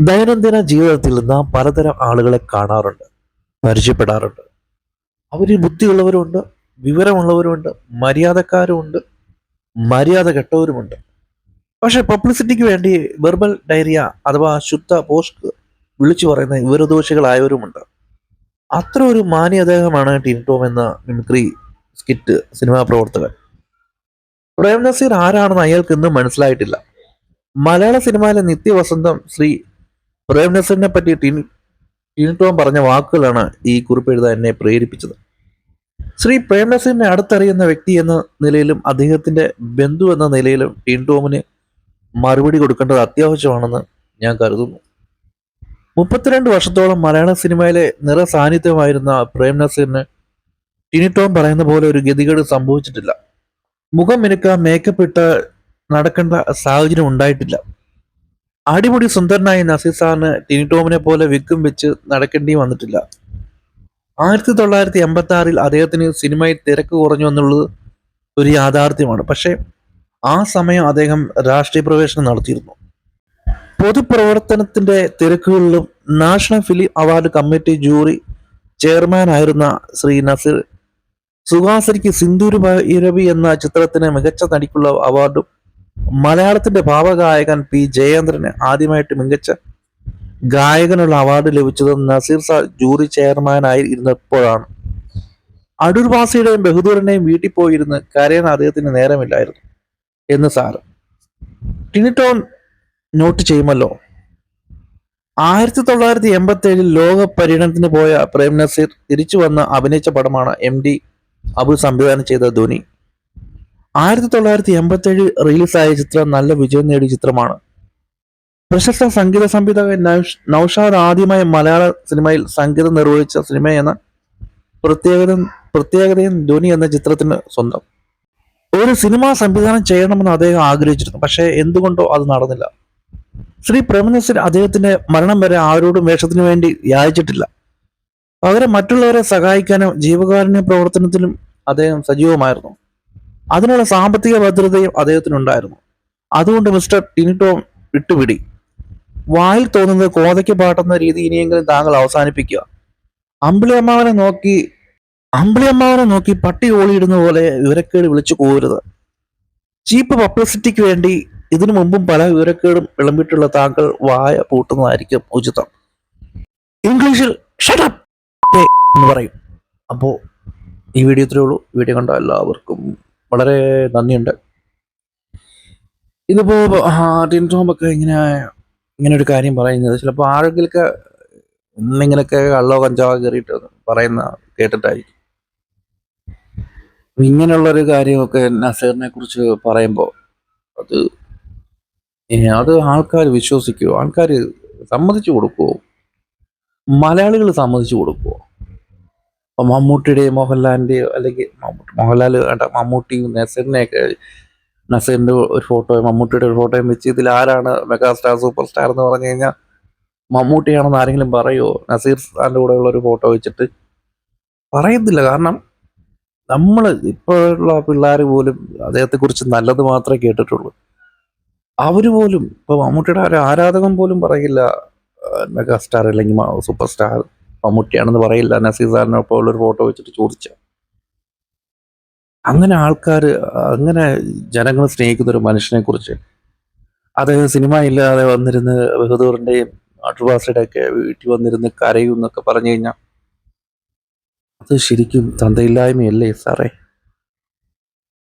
ദൈനംദിന ജീവിതത്തിൽ നാം പലതരം ആളുകളെ കാണാറുണ്ട് പരിചയപ്പെടാറുണ്ട്. അവരിൽ ബുദ്ധിയുള്ളവരുണ്ട് വിവരമുള്ളവരുമുണ്ട് മര്യാദക്കാരുമുണ്ട് മര്യാദ കെട്ടവരുമുണ്ട് പക്ഷെ പബ്ലിസിറ്റിക്ക് വേണ്ടി വെർബൽ ഡയറിയ അഥവാ ശുദ്ധ പോസ്റ്റ് വിളിച്ചു പറയുന്ന വിവരദോഷികളായവരുമുണ്ട്. അത്ര ഒരു മാന്യ അദ്ദേഹമാണ് ടിൻടോം എന്ന മിമിക്രി സ്കിറ്റ് സിനിമാ പ്രവർത്തകൻ. പ്രേം നസീർ ആരാണെന്ന് അയാൾക്ക് ഇന്നും മനസ്സിലായിട്ടില്ല. മലയാള സിനിമയിലെ നിത്യവസന്തം ശ്രീ പ്രേം നസറിനെ പറ്റി ടിനി പറഞ്ഞ വാക്കുകളാണ് ഈ കുറിപ്പ് എഴുതാൻ എന്നെ പ്രേരിപ്പിച്ചത്. ശ്രീ പ്രേം നസീറിനെ അടുത്തറിയുന്ന വ്യക്തി എന്ന നിലയിലും അദ്ദേഹത്തിന്റെ ബന്ധു എന്ന നിലയിലും ടിൻ ടോമിന് മറുപടി കൊടുക്കേണ്ടത് അത്യാവശ്യമാണെന്ന് ഞാൻ കരുതുന്നു. മുപ്പത്തിരണ്ട് വർഷത്തോളം മലയാള സിനിമയിലെ നിറ സാന്നിധ്യമായിരുന്ന പ്രേം നസീറിന് ടിനിട്ടോം പറയുന്ന പോലെ ഒരു ഗതികേട് സംഭവിച്ചിട്ടില്ല. മുഖം മിനുക്ക മേക്കപ്പ് ഇട്ട് നടക്കേണ്ട സാഹചര്യം ഉണ്ടായിട്ടില്ല. അടിമുടി സുന്ദരനായ നസീർ സാറിന് ടിനി ടോമിനെ പോലെ വിക്കും വെച്ച് നടക്കേണ്ടി വന്നിട്ടില്ല. ആയിരത്തി തൊള്ളായിരത്തി എൺപത്തി ആറിൽ അദ്ദേഹത്തിന് സിനിമയിൽ തിരക്ക് കുറഞ്ഞു എന്നുള്ളത് ഒരു യാഥാർത്ഥ്യമാണ്. പക്ഷേ ആ സമയം അദ്ദേഹം രാഷ്ട്രീയ പ്രവേശനം നടത്തിയിരുന്നു. പൊതുപ്രവർത്തനത്തിന്റെ തിരക്കുകളിലും national film award committee jury chairman ആയിരുന്ന ശ്രീ നസീർ സുഹാസിനിക്ക് സിന്ദൂര് ഭൈരവി എന്ന ചിത്രത്തിന് മികച്ച നടിക്കുള്ള അവാർഡും മലയാളത്തിന്റെ ഭാവഗായകൻ പി ജയേന്ദ്രന് ആദ്യമായിട്ട് മികച്ച ഗായകനുള്ള അവാർഡ് ലഭിച്ചത് നസീർ സാർ ജൂറി ചെയർമാനായി ഇരുന്നപ്പോഴാണ്. അടൂർ വാസിയുടെയും വീട്ടിൽ പോയിരുന്ന് കരയാൻ അദ്ദേഹത്തിന് നേരമില്ലായിരുന്നു എന്ന് സാറ് ടിനിട്ടോൺ നോട്ട് ചെയ്യുമല്ലോ? ആയിരത്തി തൊള്ളായിരത്തി എൺപത്തി ഏഴിൽ ലോക പര്യടനത്തിന് പോയ പ്രേം നസീർ തിരിച്ചു വന്ന് അഭിനയിച്ച പടമാണ് എം ഡി അബു സംവിധാനം ചെയ്ത ധോനി ആയിരത്തി തൊള്ളായിരത്തി എൺപത്തി ഏഴിൽ റിലീസായ ചിത്രം നല്ല വിജയം നേടിയ ചിത്രമാണ്. പ്രശസ്ത സംഗീത സംവിധായകൻ നൌഷാദ് ആദ്യമായി മലയാള സിനിമയിൽ സംഗീതം നിർവഹിച്ച സിനിമ എന്ന പ്രത്യേകത പ്രത്യേകതയും ധോനി എന്ന ചിത്രത്തിന് സ്വന്തം. ഒരു സിനിമ സംവിധാനം ചെയ്യണമെന്ന് അദ്ദേഹം ആഗ്രഹിച്ചിരുന്നു പക്ഷേ എന്തുകൊണ്ടോ അത് നടന്നില്ല. ശ്രീ പ്രേമനസർ അദ്ദേഹത്തിന്റെ മരണം വരെ ആരോടും വേഷത്തിനു വേണ്ടി യാചിച്ചിട്ടില്ല. പകരം മറ്റുള്ളവരെ സഹായിക്കാനും ജീവകാരുണ്യ പ്രവർത്തനത്തിലും അദ്ദേഹം സജീവമായിരുന്നു. അതിനുള്ള സാമ്പത്തിക ഭദ്രതയും അദ്ദേഹത്തിനുണ്ടായിരുന്നു. അതുകൊണ്ട് മിസ്റ്റർ ടിനിടോം വിട്ടുപിടി. വായിൽ തോന്നുന്നത് കോതയ്ക്ക് പാട്ടുന്ന രീതി ഇനിയെങ്കിലും താങ്കൾ അവസാനിപ്പിക്കുക. അമ്പിളിയമ്മാവനെ നോക്കി അമ്പിളിയമ്മാവനെ നോക്കി പട്ടി ഓളിയിടുന്ന പോലെ വിവരക്കേട് വിളിച്ചു പോകരുത് ചീപ്പ് പബ്ലിസിറ്റിക്ക് വേണ്ടി ഇതിനു മുമ്പും പല വിവരക്കേടും വിളമ്പിട്ടുള്ള താങ്കൾ വായ പൂട്ടുന്നതായിരിക്കും ഉചിതം. ഇംഗ്ലീഷിൽ ഷട്ടപ്പ് എന്ന് പറയും. അപ്പോൾ ഈ വീഡിയോ ഇത്രയേ ഉള്ളൂ. വീഡിയോ കണ്ട എല്ലാവർക്കും വളരെ നന്ദിയുണ്ട്. ഇതിപ്പോ ഒക്കെ ഇങ്ങനെ ഇങ്ങനെ ഒരു കാര്യം പറയുന്നത്. ചിലപ്പോൾ ആരെങ്കിലൊക്കെ എന്തെങ്കിലുമൊക്കെ കള്ളോ കഞ്ചാവോ കയറിയിട്ട് പറയുന്ന കേട്ടിട്ടായിരിക്കും. ഇങ്ങനെയുള്ളൊരു കാര്യമൊക്കെ നസീറിനെ കുറിച്ച് പറയുമ്പോൾ അത് അത് ആൾക്കാർ വിശ്വസിക്കുമോ ആൾക്കാർ സമ്മതിച്ചു കൊടുക്കുമോ മലയാളികൾ സമ്മതിച്ചു കൊടുക്കുമോ അപ്പൊ മമ്മൂട്ടിയുടെയോ മോഹൻലാലിന്റെയോ അല്ലെങ്കിൽ മമ്മൂട്ടി മോഹൻലാൽ വേണ്ട മമ്മൂട്ടിയും നസീറിനെയൊക്കെ നസീറിന്റെ ഒരു ഫോട്ടോയും മമ്മൂട്ടിയുടെ ഒരു ഫോട്ടോയും വെച്ച് ഇതിൽ ആരാണ് മെഗാസ്റ്റാർ സൂപ്പർ സ്റ്റാർ എന്ന് പറഞ്ഞു കഴിഞ്ഞാൽ മമ്മൂട്ടിയാണെന്ന് ആരെങ്കിലും പറയുമോ നസീർ സാറിന്റെ കൂടെയുള്ള ഒരു ഫോട്ടോ വെച്ചിട്ട് പറയുന്നില്ല. കാരണം നമ്മൾ ഇപ്പോഴുള്ള പിള്ളേർ പോലും അദ്ദേഹത്തെക്കുറിച്ച് നല്ലത് മാത്രമേ കേട്ടിട്ടുള്ളൂ. അവർ പോലും ഇപ്പൊ മമ്മൂട്ടിയുടെ ഒരു ആരാധകൻ പോലും പറയില്ല മെഗാസ്റ്റാർ അല്ലെങ്കിൽ സൂപ്പർ സ്റ്റാർ മമ്മൂട്ടിയാണെന്ന് പറയില്ല. നസീർ സാറിനൊപ്പം ഒരു ഫോട്ടോ വെച്ചിട്ട് ചോദിച്ച. അങ്ങനെ ആൾക്കാർ അങ്ങനെ ജനങ്ങൾ സ്നേഹിക്കുന്ന ഒരു മനുഷ്യനെ കുറിച്ച് അദ്ദേഹം സിനിമ ഇല്ലാതെ വന്നിരുന്ന് ബഹദൂറിന്റെയും അട്ടുവാസയുടെ ഒക്കെ വീട്ടിൽ വന്നിരുന്ന് കരയും എന്നൊക്കെ പറഞ്ഞു കഴിഞ്ഞാൽ അത് ശരിക്കും തന്തയില്ലായ്മയല്ലേ സാറേ?